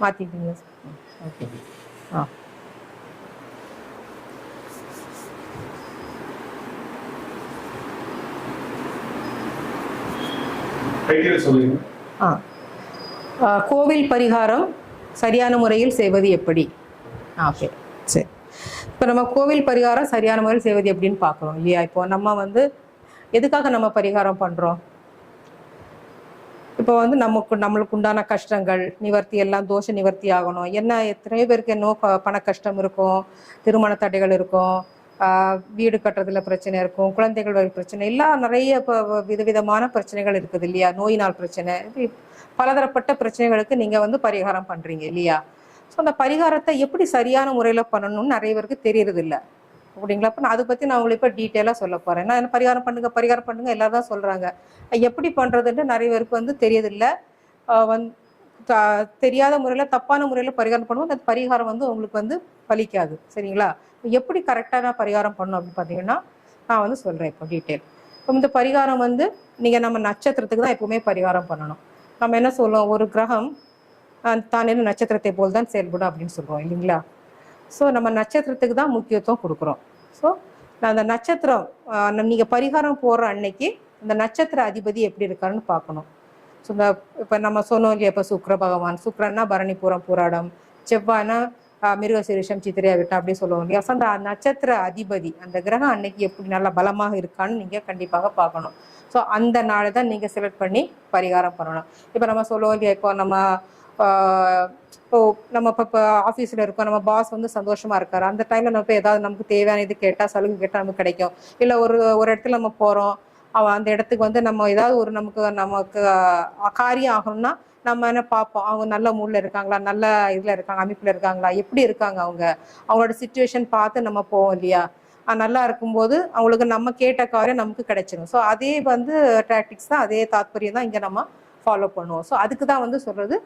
மாற்றிட்டீங்க okay ஆ. கோவில் பரிகாரம் சரியான முறையில் செய்வது எப்படி? ஓகே சரி. இப்போ நம்ம கோவில் பரிகாரம் சரியான முறையில் செய்வது எப்படின்னு பார்க்குறோம் இல்லையா? இப்போ நம்ம வந்து எதுக்காக நம்ம பரிகாரம் பண்ணுறோம் இப்போ வந்து நமக்கு நம்மளுக்கு உண்டான கஷ்டங்கள் நிவர்த்தி எல்லாம் தோஷ நிவர்த்தி ஆகணும். என்ன எத்தனையோ பேருக்கு என்ன பண கஷ்டம் இருக்கும் திருமண தடைகள் இருக்கும் வீடு கட்டுறதுல பிரச்சனை இருக்கும் குழந்தைகள் வரை பிரச்சனை எல்லாம் நிறைய இப்போ விதவிதமான பிரச்சனைகள் இருக்குது இல்லையா? நோயினால் பிரச்சனை. பலதரப்பட்ட பிரச்சனைகளுக்கு நீங்க வந்து பரிகாரம் பண்றீங்க இல்லையா? ஸோ அந்த பரிகாரத்தை எப்படி சரியான முறையில் பண்ணணும்னு நிறைய பேருக்கு தெரியறது அப்படிங்களா? அப்போ நான் அதை பற்றி நான் உங்களுக்கு இப்போ டீட்டெயிலாக சொல்ல போகிறேன் நான் என்ன பரிகாரம் பண்ணுங்க பரிகாரம் பண்ணுங்க எல்லாரும் தான் சொல்கிறாங்க எப்படி பண்ணுறதுன்ட்டு நிறைய பேருக்கு வந்து தெரியதில்லை வந் தெரியாத முறையில் தப்பான முறையில் பரிகாரம் பண்ணுவோம் அந்த பரிகாரம் வந்து உங்களுக்கு வந்து பலிக்காது. சரிங்களா? எப்படி கரெக்டாக நான் பரிகாரம் பண்ணணும் அப்படின்னு பார்த்தீங்கன்னா நான் வந்து சொல்கிறேன் இப்போ டீட்டெயில் இப்போ இந்த பரிகாரம் வந்து நீங்கள் நம்ம நட்சத்திரத்துக்கு தான் எப்போவுமே பரிகாரம் பண்ணணும். நம்ம என்ன சொல்லுவோம் ஒரு கிரகம் தானே தான் என்ன நட்சத்திரத்தை போல் தான் செயல்படும் அப்படின்னு சொல்கிறோம் இல்லைங்களா? ஸோ நம்ம நட்சத்திரத்துக்கு தான் முக்கியத்துவம் கொடுக்குறோம். ஸோ அந்த நட்சத்திரம் நீங்கள் பரிகாரம் போடுற அன்னைக்கு அந்த நட்சத்திர அதிபதி எப்படி இருக்காருன்னு பார்க்கணும். ஸோ இந்த இப்போ நம்ம சொன்னோம் இல்லையா இப்போ சுக்ர பகவான் சுக்ரன்னா பரணிபுரம் பூராடம் செவ்வாய்னா ஆஹ், மிருகசீரிஷம் சித்திரையா விட்டா அப்படி சொல்லுவோம் இல்லையா. ஸோ அந்த நட்சத்திர அதிபதி அந்த கிரகம் அன்னைக்கு எப்படி நல்லா பலமாக இருக்கான்னு நீங்கள் கண்டிப்பாக பார்க்கணும். ஸோ அந்த நாளை தான் நீங்கள் செலக்ட் பண்ணி பரிகாரம் பண்ணணும். இப்போ நம்ம சொல்லுவோம் இல்லையா இப்போ நம்ம இப்போ நம்ம இப்போ இப்போ ஆஃபீஸில் இருக்கோம். நம்ம பாஸ் வந்து சந்தோஷமா இருக்காரு. அந்த டைம்ல நம்ம போய் ஏதாவது நமக்கு தேவையான இது கேட்டால் சலுகை கேட்டால் நமக்கு கிடைக்கும். இல்லை ஒரு ஒரு இடத்துல நம்ம போகிறோம் அவன் அந்த இடத்துக்கு வந்து நம்ம ஏதாவது ஒரு நமக்கு நமக்கு காரியம் ஆகணும்னா நம்ம என்ன பார்ப்போம்? அவங்க நல்ல மூடில் இருக்காங்களா? நல்ல இதில் இருக்காங்க அமைப்பில் இருக்காங்களா? எப்படி இருக்காங்க அவங்க? அவங்களோட சுச்சுவேஷன் பார்த்து நம்ம போவோம் இல்லையா? நல்லா இருக்கும்போது அவங்களுக்கு நம்ம கேட்ட காரியம் நமக்கு கிடைச்சிடும் ஸோ அதே வந்து டாக்டிக்ஸ் தான் அதே தாத்பரியம் தான் இங்கே நம்ம ஃபாலோ பண்ணுவோம். ஸோ அதுக்கு தான் வந்து சொல்றது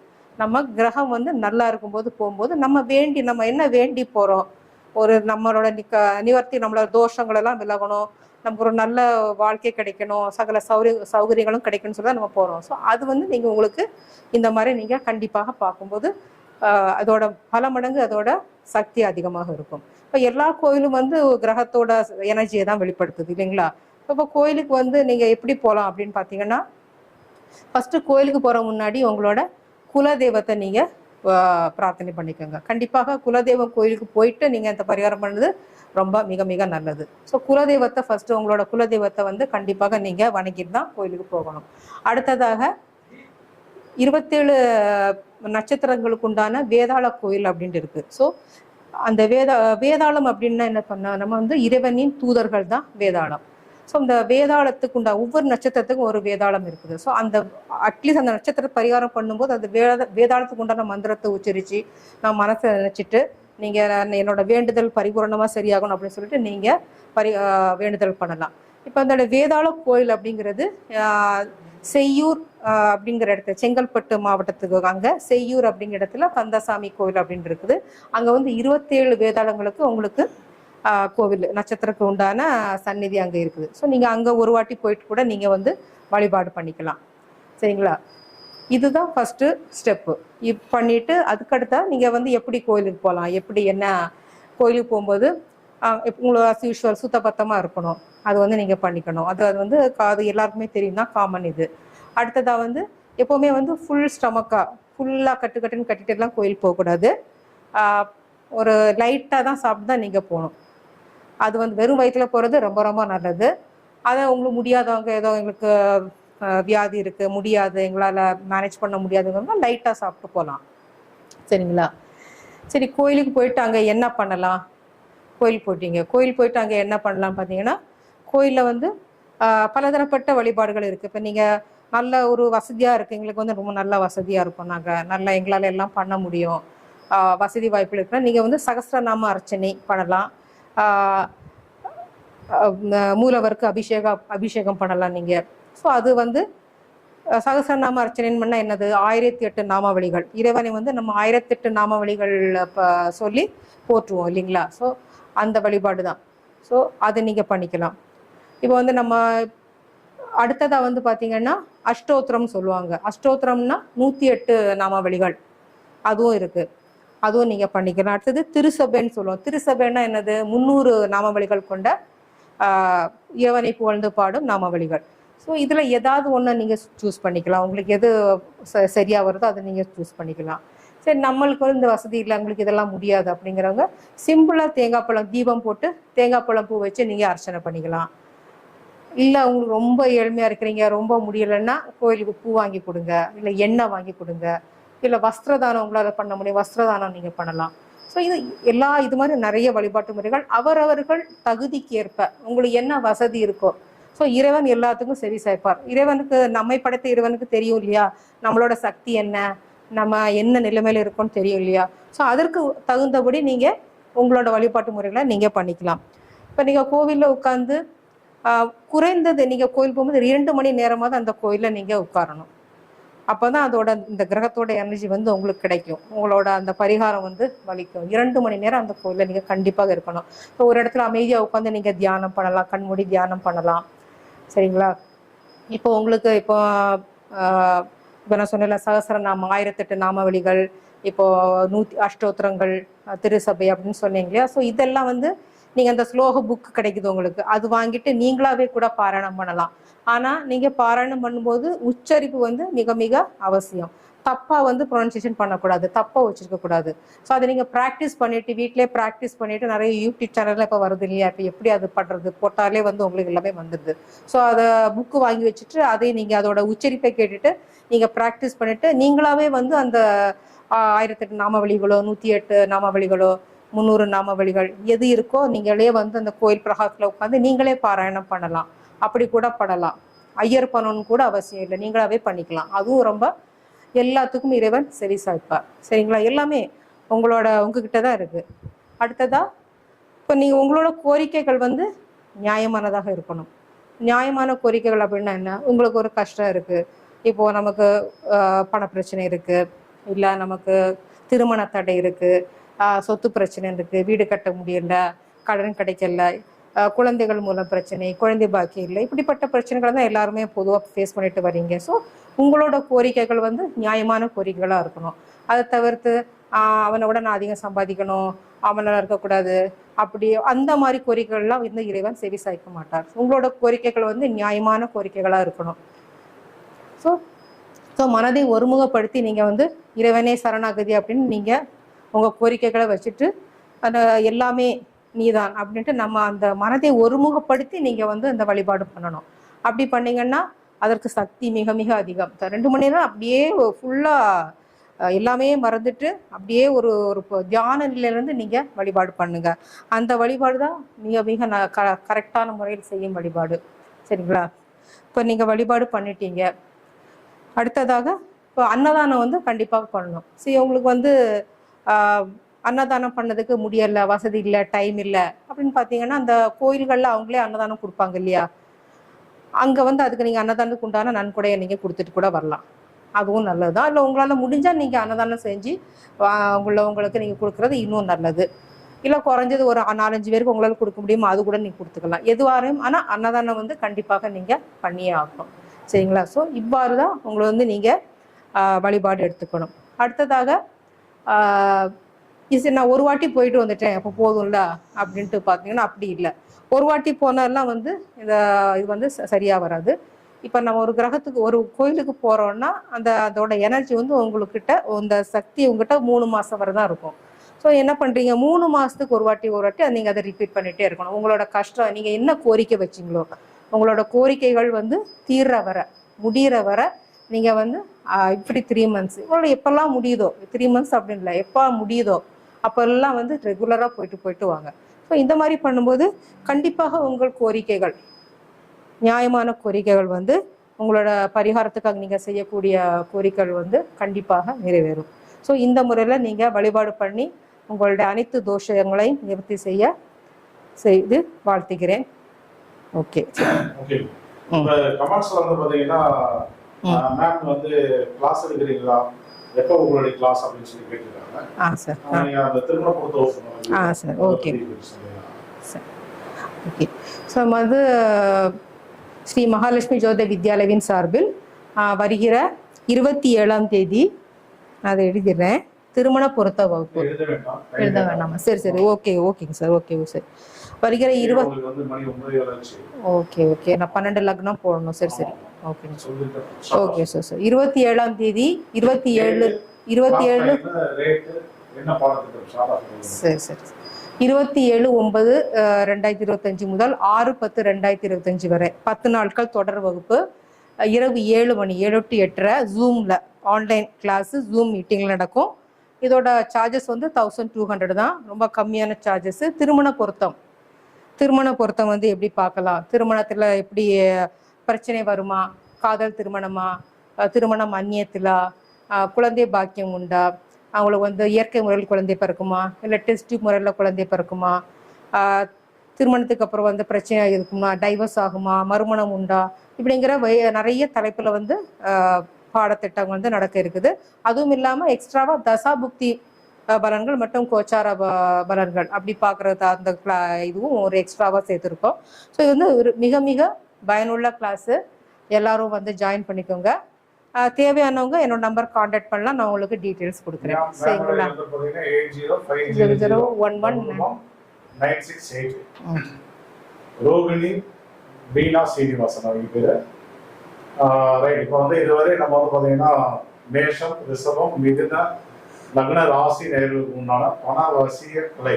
நம்ம கிரகம் வந்து நல்லா இருக்கும்போது போகும்போது நம்ம வேண்டி நம்ம என்ன வேண்டி போகிறோம் ஒரு நம்மளோட நிக்க நிவர்த்தி நம்மளோட தோஷங்கள் எல்லாம் விலகணும். நமக்கு ஒரு நல்ல வாழ்க்கை கிடைக்கணும். சகல சௌரிய சௌகரியங்களும் கிடைக்கணும்னு சொல்லி தான் நம்ம போகிறோம் ஸோ அது வந்து நீங்கள் உங்களுக்கு இந்த மாதிரி நீங்கள் கண்டிப்பாக பார்க்கும்போது அதோட பல மடங்கு அதோட சக்தி அதிகமாக இருக்கும். இப்போ எல்லா கோயிலும் வந்து கிரகத்தோட எனர்ஜியை தான் வெளிப்படுத்துது இல்லைங்களா? இப்போ கோயிலுக்கு வந்து நீங்கள் எப்படி போகலாம் அப்படின்னு பார்த்தீங்கன்னா ஃபஸ்ட்டு கோயிலுக்கு போகிற முன்னாடி உங்களோட குலதெய்வத்தை நீங்கள் பிரார்த்தனை பண்ணிக்கோங்க. கண்டிப்பாக குலதெய்வம் கோயிலுக்கு போயிட்டு நீங்கள் இந்த பரிகாரம் பண்ணுறது ரொம்ப மிக மிக நல்லது. ஸோ குலதெய்வத்தை ஃபர்ஸ்ட் உங்களோட குலதெய்வத்தை வந்து கண்டிப்பாக நீங்கள் வணங்கிட்டு தான் கோயிலுக்கு போகணும். அடுத்ததாக இருபத்தேழு நட்சத்திரங்களுக்கு உண்டான வேதாள கோயில் அப்படின்ட்டு இருக்குது ஸோ அந்த வேத வேதாளம் அப்படின்னா என்ன பண்ண நம்ம வந்து இறைவனின் தூதர்கள் தான் வேதாளம். ஸோ இந்த வேதாளத்துக்கு உண்டா ஒவ்வொரு நட்சத்திரத்துக்கும் ஒரு வேதாளம் இருக்குது. ஸோ அந்த அட்லீஸ்ட் அந்த நட்சத்திர பரிகாரம் பண்ணும்போது அந்த வேத வேதாளத்துக்கு உண்டான மந்திரத்தை உச்சரித்து நான் மனசை நினச்சிட்டு நீங்கள் என்னோட வேண்டுதல் பரிபூரணமாக சரியாகணும் அப்படின்னு சொல்லிட்டு நீங்கள் பரி வேண்டுதல் பண்ணலாம். இப்போ அந்த வேதாள கோயில் அப்படிங்கிறது செய்யூர் அப்படிங்கிற இடத்துல செங்கல்பட்டு மாவட்டத்துக்கு அங்கே செய்யூர் அப்படிங்கிற இடத்துல கந்தசாமி கோயில் அப்படின்னு இருக்குது. அங்கே வந்து இருபத்தேழு வேதாளங்களுக்கு உங்களுக்கு கோவில் நட்சத்திரக்கு உண்டான சந்நிதி அங்கே இருக்குது. ஸோ நீங்கள் அங்கே ஒரு வாட்டி போயிட்டு கூட நீங்கள் வந்து வழிபாடு பண்ணிக்கலாம். சரிங்களா? இதுதான் ஃபஸ்ட்டு ஸ்டெப்பு இப் பண்ணிவிட்டு அதுக்கடுத்தா நீங்கள் வந்து எப்படி கோயிலுக்கு போகலாம் எப்படி என்ன கோயிலுக்கு போகும்போது உங்களோட எப்ப- யூஷுவல் சுத்தபத்தமாக இருக்கணும். அது வந்து நீங்கள் பண்ணிக்கணும். அது அது வந்து அது எல்லாருக்குமே தெரியும் தான் காமன் இது. அடுத்ததாக வந்து எப்போவுமே வந்து ஃபுல் ஸ்டமக்காக ஃபுல்லாக கட்டு கட்டுன்னு கட்டிட்டுலாம் கோயில் போகக்கூடாது. ஒரு லைட்டாக தான் சாப்பிட்டு தான் நீங்கள் போகணும். அது வந்து வெறும் வயிற்றுல போகிறது ரொம்ப ரொம்ப நல்லது. அதை உங்களுக்கு முடியாதவங்க ஏதோ எங்களுக்கு வியாதி இருக்குது முடியாது எங்களால் மேனேஜ் பண்ண முடியாதுங்கன்னா லைட்டாக சாப்பிட்டு போகலாம் சரிங்களா? சரி கோயிலுக்கு போயிட்டு அங்கே என்ன பண்ணலாம்? கோயில் போயிட்டீங்க. கோயில் போயிட்டு அங்கே என்ன பண்ணலாம் பார்த்தீங்கன்னா கோயிலில் வந்து பலதரப்பட்ட வழிபாடுகள் இருக்குது இப்போ நீங்கள் நல்ல ஒரு வசதியாக இருக்குது எங்களுக்கு வந்து ரொம்ப நல்ல வசதியாக இருக்கும். நாங்கள் நல்லா எங்களால் எல்லாம் பண்ண முடியும். வசதி வாய்ப்புகள் இருக்குன்னா நீங்கள் வந்து சகசிரநாம அர்ச்சனை பண்ணலாம். மூலவருக்கு அபிஷேகம் அபிஷேகம் பண்ணலாம் நீங்கள் ஸோ அது வந்து அஹ் சகஸ்ரநாம அர்ச்சனைன்னு பண்ணால் என்னது? ஆயிரத்தி எட்டு நாமாவளிகள். இறைவனை வந்து நம்ம ஆயிரத்தெட்டு நாமாவளிகள் இப்போ சொல்லி போற்றுவோம் இல்லைங்களா? ஸோ அந்த வழிபாடு தான். ஸோ அதை நீங்கள் பண்ணிக்கலாம். இப்போ வந்து நம்ம அடுத்ததாக வந்து பார்த்தீங்கன்னா அஷ்டோத்திரம் சொல்லுவாங்க. அஷ்டோத்திரம்னா நூற்றி எட்டு நாமாவளிகள். அதுவும் இருக்குது அதுவும் நீங்கள் பண்ணிக்கலாம் அடுத்தது திருசபைன்னு சொல்லுவோம். திருசபைன்னா என்னது? முந்நூறு நாமவழிகள் கொண்ட இறைவனை புகழ்ந்து பாடும் நாமவழிகள். ஸோ இதில் ஏதாவது ஒன்று நீங்கள் சூஸ் பண்ணிக்கலாம். உங்களுக்கு எது ச சரியாக வருதோ அதை நீங்கள் சூஸ் பண்ணிக்கலாம். சரி நம்மளுக்கு வந்து இந்த வசதி இல்லை உங்களுக்கு இதெல்லாம் முடியாது அப்படிங்கிறவங்க சிம்பிளாக தேங்காய் பழம் தீபம் போட்டு தேங்காய் பழம் பூ வச்சு நீங்கள் அர்ச்சனை பண்ணிக்கலாம். இல்லை உங்களுக்கு ரொம்ப ஏழ்மையாக இருக்கிறீங்க ரொம்ப முடியலைன்னா கோயிலுக்கு பூ வாங்கி கொடுங்க இல்லை எண்ணெய் வாங்கி கொடுங்க. இல்லை வஸ்திரதானம் உங்களால் பண்ண முடியும். வஸ்திரதானம் நீங்கள் பண்ணலாம். ஸோ இது எல்லா இது மாதிரி நிறைய வழிபாட்டு முறைகள். அவரவர்கள் தகுதிக்கு ஏற்ப உங்களுக்கு என்ன வசதி இருக்கோ. ஸோ இறைவன் எல்லாத்துக்கும் செவி சாய்ப்பார். இறைவனுக்கு நம்மை படைத்த இறைவனுக்கு தெரியும் இல்லையா? நம்மளோட சக்தி என்ன? நம்ம என்ன நிலைமையில இருக்கோம்னு தெரியும் இல்லையா? ஸோ அதற்கு தகுந்தபடி நீங்கள் உங்களோட வழிபாட்டு முறைகளை நீங்கள் பண்ணிக்கலாம். இப்போ நீங்கள் கோவிலில் உட்காந்து குறைந்தது நீங்கள் கோயில் போகும்போது இரண்டு மணி நேரமாவது அந்த கோயிலில் நீங்கள் உட்காரணும். அப்போ தான் அதோட இந்த கிரகத்தோட எனர்ஜி வந்து உங்களுக்கு கிடைக்கும். உங்களோட அந்த பரிகாரம் வந்து வலிக்கும். இரண்டு மணி நேரம் அந்த கோயிலில் நீங்கள் கண்டிப்பாக இருக்கணும். இப்போ ஒரு இடத்துல அமைதியாக உட்காந்து நீங்கள் தியானம் பண்ணலாம். கண்மூடி தியானம் பண்ணலாம். சரிங்களா? இப்போ உங்களுக்கு இப்போ இப்போ நான் சொன்னேன்ல சகசரநாமம் ஆயிரத்தெட்டு நாமவழிகள் இப்போ நூற்றி அஷ்டோத்திரங்கள் திருசபை அப்படின்னு சொன்னீங்க இல்லையா? ஸோ இதெல்லாம் வந்து நீங்கள் அந்த ஸ்லோக புக் கிடைக்குது உங்களுக்கு. அது வாங்கிட்டு நீங்களாவே கூட பாராயணம் பண்ணலாம். ஆனால் நீங்கள் பாராயணம் பண்ணும்போது உச்சரிப்பு வந்து மிக மிக அவசியம். தப்பாக வந்து ப்ரொனன்சியேஷன் பண்ணக்கூடாது. தப்பாக வச்சிருக்க கூடாது. ஸோ அதை நீங்கள் ப்ராக்டிஸ் பண்ணிட்டு வீட்டிலே ப்ராக்டிஸ் பண்ணிட்டு நிறைய யூடியூப் சேனல்ல இப்போ வருது இல்லையா? இப்போ எப்படி அது பண்ணுறது போட்டாலே வந்து உங்களுக்கு எல்லாமே வந்துடுது. ஸோ அதை புக்கு வாங்கி வச்சுட்டு அதை நீங்கள் அதோட உச்சரிப்பை கேட்டுட்டு நீங்கள் ப்ராக்டிஸ் பண்ணிட்டு நீங்களாவே வந்து அந்த ஆயிரத்தெட்டு நாமவழிகளோ நூற்றி எட்டு நாமவழிகளோ முந்நூறு நாமவழிகள் எது இருக்கோ நீங்களே வந்து அந்த கோயில் பிரகாரத்தில் உட்காந்து நீங்களே பாராயணம் பண்ணலாம். அப்படி கூட பண்ணலாம் ஐயர் பண்ணணும்னு கூட அவசியம் இல்லை. நீங்களாவே பண்ணிக்கலாம். அதுவும் ரொம்ப எல்லாத்துக்கும் இறைவன் செவி சாய்ப்பார். சரிங்களா? எல்லாமே உங்களோட உங்ககிட்ட தான் இருக்கு. அடுத்ததா இப்போ நீங்கள் உங்களோட கோரிக்கைகள் வந்து நியாயமானதாக இருக்கணும். நியாயமான கோரிக்கைகள் அப்படின்னா என்ன? உங்களுக்கு ஒரு கஷ்டம் இருக்குது இப்போது நமக்கு ஆஹ், பண பிரச்சனை இல்லை நமக்கு திருமண தடை இருக்குது சொத்து பிரச்சனை இருக்கு வீடு கட்ட முடியல கடன் கிடைக்கல குழந்தைகள் மூலம் பிரச்சனை குழந்தை பாக்கியம் இல்லை இப்படிப்பட்ட பிரச்சனைகளை தான் எல்லாருமே பொதுவாக ஃபேஸ் பண்ணிட்டு வரீங்க. ஸோ உங்களோட கோரிக்கைகள் வந்து நியாயமான கோரிக்கைகளாக இருக்கணும். அதை தவிர்த்து ஆஹ், அவனை விட நான் அதிகம் சம்பாதிக்கணும் அவனால் இருக்கக்கூடாது அப்படி அந்த மாதிரி கோரிக்கைகள்லாம் வந்து இறைவன் செவி சாய்க்க மாட்டார். உங்களோட கோரிக்கைகள் வந்து நியாயமான கோரிக்கைகளாக இருக்கணும். ஸோ ஸோ மனதை ஒருமுகப்படுத்தி நீங்கள் வந்து இறைவனே சரணாகதி அப்படின்னு நீங்கள் உங்கள் கோரிக்கைகளை வச்சுட்டு அந்த எல்லாமே நீதான் அப்படின்ட்டு நம்ம அந்த மனதை ஒருமுகப்படுத்தி நீங்கள் வந்து அந்த வழிபாடு பண்ணணும். அப்படி பண்ணீங்கன்னா அதற்கு சக்தி மிக மிக அதிகம். ரெண்டு மணி நேரம் அப்படியே ஃபுல்லாக எல்லாமே மறந்துட்டு அப்படியே ஒரு ஒரு தியான நிலையிலேருந்து நீங்கள் வழிபாடு பண்ணுங்கள் அந்த வழிபாடு தான் மிக மிக ந க கரெக்டான முறையில் செய்யும் வழிபாடு. சரிங்களா? இப்போ நீங்கள் வழிபாடு பண்ணிட்டீங்க. அடுத்ததாக இப்போ அன்னதானம் வந்து கண்டிப்பாக பண்ணணும். சரி உங்களுக்கு வந்து அன்னதானம் பண்ணதுக்கு முடியலை வசதி இல்லை டைம் இல்லை. அப்படின்னு பார்த்தீங்கன்னா அந்த கோயில்களில் அவங்களே அன்னதானம் கொடுப்பாங்க இல்லையா? அங்கே வந்து அதுக்கு நீங்கள் அன்னதானத்துக்கு உண்டான நன்கொடையை நீங்கள் கொடுத்துட்டு கூட வரலாம். அதுவும் நல்லது தான் இல்லை உங்களால் முடிஞ்சால் நீங்கள் அன்னதானம் செஞ்சு உள்ளவங்களுக்கு நீங்கள் கொடுக்குறது இன்னும் நல்லது. இல்லை குறைஞ்சது ஒரு நாலஞ்சு பேருக்கு உங்களால் கொடுக்க முடியுமோ? அது கூட நீங்கள் கொடுத்துக்கலாம். எதுவாரையும் ஆனால் அன்னதானம் வந்து கண்டிப்பாக நீங்கள் பண்ணியே ஆகணும். சரிங்களா? ஸோ இவ்வாறு தான் உங்களை வந்து நீங்கள் வழிபாடு எடுத்துக்கணும். அடுத்ததாக ஆஹ், நான் ஒரு வாட்டி போயிட்டு வந்துட்டேன் அப்போ போதும்ல அப்படின்ட்டு பார்த்தீங்கன்னா அப்படி இல்லை. ஒரு வாட்டி போனாலாம் வந்து இந்த இது வந்து ச- வராது. இப்போ நம்ம ஒரு கிரகத்துக்கு ஒரு கோயிலுக்கு போகிறோம்னா அந்த அதோட எனர்ஜி வந்து உங்களுக்கிட்ட அந்த சக்தி உங்ககிட்ட மூணு மாதம் வரை தான் இருக்கும். ஸோ என்ன பண்ணுறீங்க மூணு மாதத்துக்கு ஒரு வாட்டி ஒரு வாட்டி அதை நீங்கள் அதை ரிப்பீட் பண்ணிகிட்டே இருக்கணும். உங்களோட கஷ்டம் நீங்கள் என்ன கோரிக்கை வச்சிங்களோ உங்களோட கோரிக்கைகள் வந்து தீர்ற வர முடிகிற வர நீங்கள் வந்து இப்படி த்ரீ மந்த்ஸ் உங்களோட எப்போல்லாம் முடியுதோ? த்ரீ மந்த்ஸ் அப்படின்னு இல்லை. எப்போ முடியுதோ? அப்போல்லாம் வந்து ரெகுலராக போயிட்டு போயிட்டு வாங்க. ஸோ இந்த மாதிரி பண்ணும்போது கண்டிப்பாக உங்கள் கோரிக்கைகள் நியாயமான கோரிக்கைகள் வந்து உங்களோட பரிகாரத்துக்காக நீங்கள் செய்யக்கூடிய கோரிக்கைகள் வந்து கண்டிப்பாக நிறைவேறும். ஸோ இந்த முறையில் நீங்கள் வழிபாடு பண்ணி உங்களுடைய அனைத்து தோஷங்களையும் நிவர்த்தி செய்ய செய்து வாழ்த்துகிறேன். ஓகே கமெண்ட்ஸ்ல வந்து பாத்தீங்கன்னா. மேம் வந்து கிளாஸ் எடுக்கிறீங்களா? எப்போ உங்களுடைய கிளாஸ் அப்படின்னு சொல்லி கேட்டிருக்காங்க. ஆ சார் ஆ நீங்க அந்த திருமண பொறுத்த ஆ சார் ஓகே ஓகே ஸோ வந்து ஸ்ரீ மகாலட்சுமி ஜோதி வித்யாலயவின் சார்பில் வருகிற இருபத்தி ஏழாம் தேதி அதை எழுதிடுறேன். திருமண பொருத்த வகுப்பு. எழுத வேண்டாமா. சரி சரி. ஓகே ஓகேங்க சார் ஓகே சார் வருகிற இருபது ஓகே ஓகே. நான் பன்னெண்டு லக்னம் போடணும். சரி சரி. சொல்லிட்டு ஓகே சார் சார். இருபத்தி ஏழாம் தேதி இருபத்தி ஏழு இருபத்தி ஏழு சரி சரி இருபத்தி ஏழு ஒன்பது ரெண்டாயிரத்தி இருபத்தஞ்சு முதல் ஆறு பத்து ரெண்டாயிரத்தி இருபத்தஞ்சு வரை. பத்து நாட்கள் தொடர் வகுப்பு. இரவு ஏழு மணி ஏழு டு எட்டரை ஜூமில் ஆன்லைன் கிளாஸு ஜூம் மீட்டிங்கில் நடக்கும். இதோட சார்ஜஸ் வந்து தௌசண்ட் டூ ஹண்ட்ரட் தான். ரொம்ப கம்மியான சார்ஜஸ் திருமண பொருத்தம். திருமண பொருத்தம் வந்து எப்படி பார்க்கலாம்? திருமணத்தில் எப்படி பிரச்சனை வருமா? காதல் திருமணமா? திருமணம் அந்நியத்திலா? குழந்தை பாக்கியம் உண்டா? அவங்களுக்கு வந்து இயற்கை முறையில் குழந்தை பிறக்குமா? இல்லை டெஸ்ட் முறையில் குழந்தை பிறக்குமா? திருமணத்துக்கு அப்புறம் வந்து பிரச்சனை இருக்குமா? டைவர்ஸ் ஆகுமா? மறுமணம் உண்டா? இப்படிங்கிற வை- நிறைய தலைப்பில் வந்து பாடத்திட்டம் வந்து நடக்க இருக்குது. அதுவும் இல்லாமல் எக்ஸ்ட்ராவாக தசாபுக்தி புக்தி பலன்கள் மற்றும் கோச்சார பலன்கள் அப்படி பார்க்குறது அந்த கிளா இதுவும் ஒரு எக்ஸ்ட்ராவாக சேர்த்துருக்கோம். ஸோ இது வந்து ஒரு மிக மிக பயனுள்ள கிளாஸு எல்லாரும் வந்து ஜாயின் பண்ணிக்கோங்க. தேவையானவங்க என்னோட நம்பர் காண்டாக்ட் பண்ணலாம். நான் உங்களுக்கு டீட்டெயில்ஸ் கொடுக்குறேன். சரிங்களா? Zero zero one one nine six eight Rohini Beena Srinivasan அவங்க பேரு. ரைட் இப்போ வந்து இதுவரை நம்ம வந்து பார்த்தீங்கன்னா மேஷம் ரிஷபம் மிதுன லக்ன ராசி நேர்களுக்கு உண்டான பண வசிய கலை.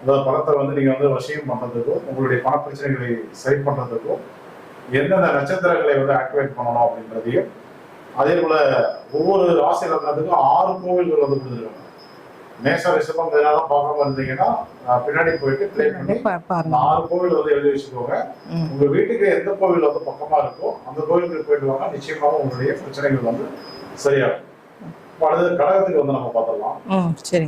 அதாவது பணத்தை வந்து நீங்க வந்து வசியம் பண்றதுக்கும் உங்களுடைய பண பிரச்சனைகளை சரி பண்றதுக்கும் எந்தெந்த நட்சத்திரங்களை வந்து ஆக்டிவேட் பண்ணணும் அப்படின்றதையும் அதே போல ஒவ்வொரு ராசி லக்னத்துக்கும் ஆறு கோவில்கள் வந்து கொடுத்துருக்காங்க. மேஷ ரிஷபம் இதெல்லாம் பார்க்காம இருந்தீங்கன்னா பின்னாடி போயிட்டு ப்ளே பண்ணி ஆறு கோவில் வந்து எழுதி வச்சுக்கோங்க. உங்க வீட்டுக்கு எந்த கோவில் வந்து பக்கமா இருக்கோ அந்த கோவிலுக்கு போயிட்டு வாங்க. நிச்சயமாக உங்களுடைய பிரச்சனைகள் வந்து சரியாகும். பல கழகத்துக்கு கடகத்துக்கு வந்து நம்ம பார்த்துடலாம். ம் சரிங்க.